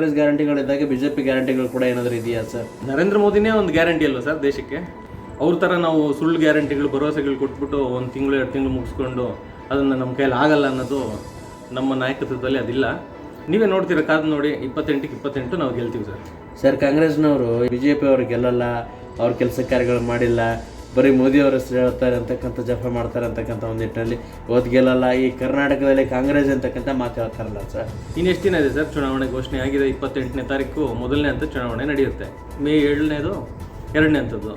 ಕಾಂಗ್ರೆಸ್ ಗ್ಯಾರಂಟಿಗಳಿದ್ದಾಗ B J P ಗ್ಯಾರಂಟಿಗಳು ಕೂಡ ಏನಾದರೂ ಇದೆಯಾ ಸರ್? ನರೇಂದ್ರ ಮೋದಿನೇ ಒಂದು ಗ್ಯಾರಂಟಿ ಅಲ್ವಾ ಸರ್ ದೇಶಕ್ಕೆ? ಅವ್ರ ಥರ ನಾವು ಸುಳ್ಳು ಗ್ಯಾರಂಟಿಗಳು ಭರವಸೆಗಳು ಕೊಟ್ಬಿಟ್ಟು ಒಂದು ತಿಂಗಳು ಎರಡು ತಿಂಗಳು ಮುಗಿಸ್ಕೊಂಡು ಅದನ್ನು ನಮ್ಮ ಕೈಯಲ್ಲಿ ಆಗಲ್ಲ ಅನ್ನೋದು ನಮ್ಮ ನಾಯಕತ್ವದಲ್ಲಿ ಅದಿಲ್ಲ. ನೀವೇ ನೋಡ್ತೀರಾ ಕಾದು ನೋಡಿ ಇಪ್ಪತ್ತೆಂಟಕ್ಕೆ ಇಪ್ಪತ್ತೆಂಟು ನಾವು ಗೆಲ್ತೀವಿ ಸರ್. ಸರ್ ಕಾಂಗ್ರೆಸ್ನವರು ಬಿ ಜೆ ಪಿ ಅವರು ಗೆಲ್ಲಲ್ಲ ಅವ್ರ ಕೆಲಸ ಕಾರ್ಯಗಳು ಮಾಡಿಲ್ಲ ಬರೀ ಮೋದಿ ಅವರ ಹೆಸರು ಹೇಳ್ತಾರೆ ಅಂತಕ್ಕಂಥ ಜಪ ಮಾಡ್ತಾರೆ ಅಂತಕ್ಕಂಥ ಒಂದು ನಿಟ್ಟಿನಲ್ಲಿ ಇವತ್ತು ಗೆಲ್ಲಲ್ಲ ಈ ಕರ್ನಾಟಕದಲ್ಲಿ ಕಾಂಗ್ರೆಸ್ ಅಂತಕ್ಕಂಥ ಮಾತು ಹೇಳ್ತಾರಲ್ಲ ಸರ್. ಇನ್ನೆಷ್ಟು ದಿನ ಇದೆ ಸರ್ ಚುನಾವಣೆ ಘೋಷಣೆ? ಆಗಿದೆ ಇಪ್ಪತ್ತೆಂಟನೇ ತಾರೀಕು ಮೊದಲನೇ ಅಂತ ಚುನಾವಣೆ ನಡೆಯುತ್ತೆ. ಮೇ ಏಳನೇದು ಎರಡನೇ ಅಂಥದ್ದು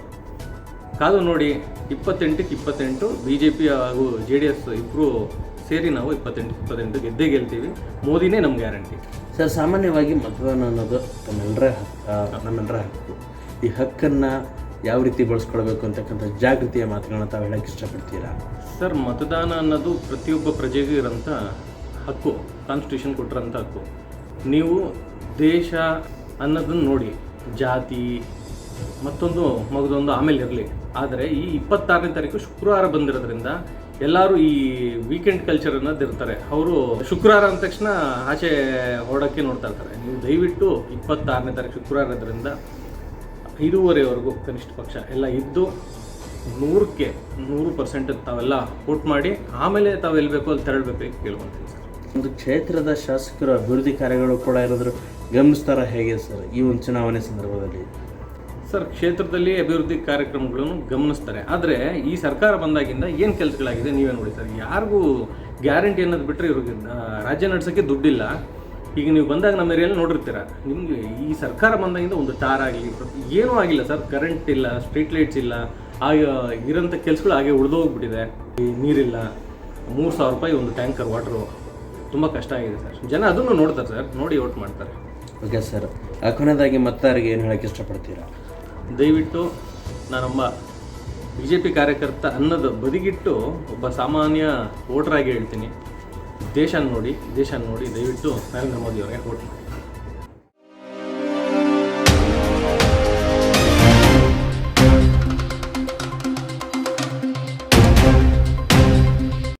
ಕಾದು ನೋಡಿ ಇಪ್ಪತ್ತೆಂಟಕ್ಕೆ ಇಪ್ಪತ್ತೆಂಟು ಬಿ ಜೆ ಪಿ ಹಾಗೂ ಜೆ ಡಿ ಎಸ್ ಇಬ್ಬರು ಸೇರಿ ನಾವು ಇಪ್ಪತ್ತೆಂಟು ಇಪ್ಪತ್ತೆಂಟು ಗೆದ್ದೇ ಗೆಲ್ತೀವಿ. ಮೋದಿನೇ ನಮ್ಮ ಗ್ಯಾರಂಟಿ. ಸರ್ ಸಾಮಾನ್ಯವಾಗಿ ಮತದಾನ ಅನ್ನೋದು ನಮ್ಮೆಲ್ಲರ ಹಕ್ಕ ನಮ್ಮೆಲ್ಲರ ಹಕ್ಕು. ಈ ಹಕ್ಕನ್ನು ಯಾವ ರೀತಿ ಬಳಸ್ಕೊಳ್ಬೇಕು ಅಂತಕ್ಕಂಥ ಜಾಗೃತಿಯ ಮಾತುಗಳನ್ನ ತಾವು ಹೇಳಕ್ಕೆ ಇಷ್ಟಪಡ್ತೀರಾ? ಸರ್, ಮತದಾನ ಅನ್ನೋದು ಪ್ರತಿಯೊಬ್ಬ ಪ್ರಜೆಗೂ ಇರೋಂಥ ಹಕ್ಕು ಕಾನ್ಸ್ಟಿಟ್ಯೂಷನ್ ಕೊಟ್ಟಿರೋಂಥ ಹಕ್ಕು. ನೀವು ದೇಶ ಅನ್ನೋದನ್ನು ನೋಡಿ, ಜಾತಿ, ಮತ್ತೊಂದು ಮಗದೊಂದು ಆಮೇಲೆ ಇರಲಿ. ಆದರೆ ಈ ಇಪ್ಪತ್ತಾರನೇ ತಾರೀಕು ಶುಕ್ರವಾರ ಬಂದಿರೋದ್ರಿಂದ ಎಲ್ಲರೂ ಈ ವೀಕೆಂಡ್ ಕಲ್ಚರ್ ಅನ್ನೋದು ಇರ್ತಾರೆ. ಅವರು ಶುಕ್ರವಾರ ಅಂದ ತಕ್ಷಣ ಆಚೆ ಹೊರಡೋಕ್ಕೆ ನೋಡ್ತಾ ಇರ್ತಾರೆ. ನೀವು ದಯವಿಟ್ಟು ಇಪ್ಪತ್ತಾರನೇ ತಾರೀಕು ಶುಕ್ರವಾರ ಇರೋದ್ರಿಂದ ಐದೂವರೆವರೆಗೂ ಕನಿಷ್ಠ ಪಕ್ಷ ಎಲ್ಲ ಇದ್ದು ನೂರಕ್ಕೆ ನೂರು ಪರ್ಸೆಂಟ್ ತಾವೆಲ್ಲ ವೋಟ್ ಮಾಡಿ ಆಮೇಲೆ ತಾವು ಎಲ್ಲಿ ಬೇಕೋ ಅಲ್ಲಿ ತೆರಳಬೇಕು ಕೇಳ್ಕೊತೀವಿ ಸರ್. ಒಂದು ಕ್ಷೇತ್ರದ ಶಾಸಕರ ಅಭಿವೃದ್ಧಿ ಕಾರ್ಯಗಳು ಕೂಡ ಏನಾದರೂ ಗಮನಿಸ್ತಾರ ಹೇಗೆ ಸರ್ ಈ ಒಂದು ಚುನಾವಣೆ ಸಂದರ್ಭದಲ್ಲಿ? ಸರ್ ಕ್ಷೇತ್ರದಲ್ಲಿ ಅಭಿವೃದ್ಧಿ ಕಾರ್ಯಕ್ರಮಗಳನ್ನು ಗಮನಿಸ್ತಾರೆ. ಆದರೆ ಈ ಸರ್ಕಾರ ಬಂದಾಗಿಂದ ಏನು ಕೆಲಸಗಳಾಗಿದೆ ನೀವೇ ನೋಡಿ ಸರ್. ಯಾರಿಗೂ ಗ್ಯಾರಂಟಿ ಅನ್ನೋದು ಬಿಟ್ಟರೆ ಇವ್ರಿಗೆ ರಾಜ್ಯ ನಡೆಸೋಕ್ಕೆ ದುಡ್ಡಿಲ್ಲ. ಈಗ ನೀವು ಬಂದಾಗ ನಮ್ಮ ಏರಿಯಲ್ಲಿ ನೋಡಿರ್ತೀರ ನಿಮಗೆ ಈ ಸರ್ಕಾರ ಬಂದಾಗಿಂದ ಒಂದು ಟಾರ್ ಆಗಲಿ ಏನೂ ಆಗಿಲ್ಲ ಸರ್. ಕರೆಂಟ್ ಇಲ್ಲ ಸ್ಟ್ರೀಟ್ ಲೈಟ್ಸ್ ಇಲ್ಲ ಆಗ ಇರೋಂಥ ಕೆಲಸಗಳು ಹಾಗೆ ಉಳಿದೋಗ್ಬಿಟ್ಟಿದೆ ಈ ನೀರಿಲ್ಲ ಮೂರು ಸಾವಿರ ರೂಪಾಯಿ ಒಂದು ಟ್ಯಾಂಕರ್ ವಾಟ್ರು ತುಂಬ ಕಷ್ಟ ಆಗಿದೆ ಸರ್. ಜನ ಅದನ್ನು ನೋಡ್ತಾರೆ ಸರ್ ನೋಡಿ ಓಟ್ ಮಾಡ್ತಾರೆ. ಓಕೆ ಸರ್ ಕೊನೆಯದಾಗಿ ಮತದಾರರಿಗೆ ಏನು ಹೇಳಕ್ಕೆ ಇಷ್ಟಪಡ್ತೀರಾ? ದಯವಿಟ್ಟು ನಾನೊಬ್ಬ ಬಿ ಜೆ ಪಿ ಕಾರ್ಯಕರ್ತ ಅನ್ನೋದು ಬದಿಗಿಟ್ಟು ಒಬ್ಬ ಸಾಮಾನ್ಯ ವೋಟರ್ ಆಗಿ ಹೇಳ್ತೀನಿ. ದೇಶ ನೋಡಿ ದೇಶ ನೋಡಿ ದಯವಿಟ್ಟು ನರೇಂದ್ರ ಮೋದಿ ಅವರಿಗೆ ವೋಟ್ ಮಾಡಿ